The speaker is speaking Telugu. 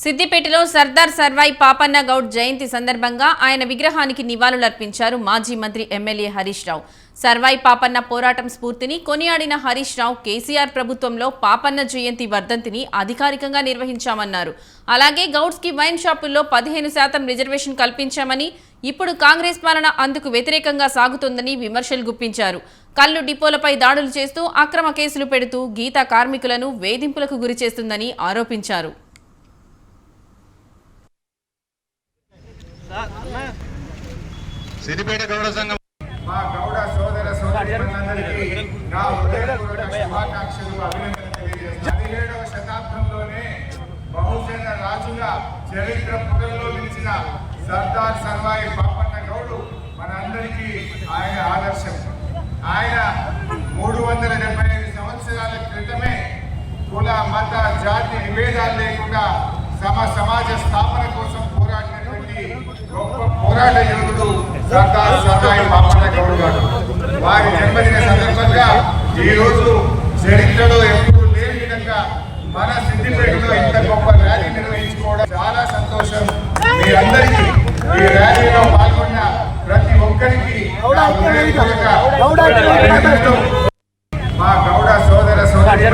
సిద్దిపేటలో సర్దార్ సర్వాయి పాపన్న గౌడ్ జయంతి సందర్భంగా ఆయన విగ్రహానికి నివాళులర్పించారు మాజీ మంత్రి ఎమ్మెల్యే హరీష్ రావు. సర్వాయి పాపన్న పోరాటం స్ఫూర్తిని కొనియాడిన హరీష్ రావు కేసీఆర్ ప్రభుత్వంలో పాపన్న జయంతి వర్ధంతిని అధికారికంగా నిర్వహించామన్నారు. అలాగే గౌడ్స్కి వైన్ షాపుల్లో పదిహేను శాతం రిజర్వేషన్ కల్పించామని ఇప్పుడు కాంగ్రెస్ పాలన అందుకు వ్యతిరేకంగా సాగుతోందని విమర్శలు గుప్పించారు. కళ్ళు డిపోలపై దాడులు చేస్తూ అక్రమ కేసులు పెడుతూ గీతా కార్మికులను వేధింపులకు గురి చేస్తుందని ఆరోపించారు. సిరిపేట గౌడ సంఘం. మా గౌడ సోదర సోదరులందరికీ నా హృదయపూర్వక శుభాకాంక్షలు అభినందనలు పదిహేడవ శతాబ్దంలోనే బహుజన రాజుగా చరిత్ర పుటల్లో నిలిచిన సర్దార్ సర్వాయి పాపన్న గౌడు మనందరికీ ఆయన ఆదర్శం. ఆయన మూడు వందల డెబ్బై ఐదు సంవత్సరాల క్రితమే కుల మత జాతి విభేదాలు లేకుండా సమ సమాజ స్థాపన కోసం పోరాడినటువంటి పోరాట యోధుడు సర్దార్ సహాయ బాపన్న గౌడ్ గారు వారి జన్మదిన సందర్భంగా ఈ రోజు చరిత్రలో ఎప్పుడు లేని విధంగా మన సిద్దిపేటలో ఇంత గొప్ప ర్యాలీ నిర్వహించుకోవడం చాలా సంతోషం మీరందరికీ ఈ ర్యాలీలో పాల్గొన్న ప్రతి ఒక్కరికి మా గౌడ సోదర సోదరి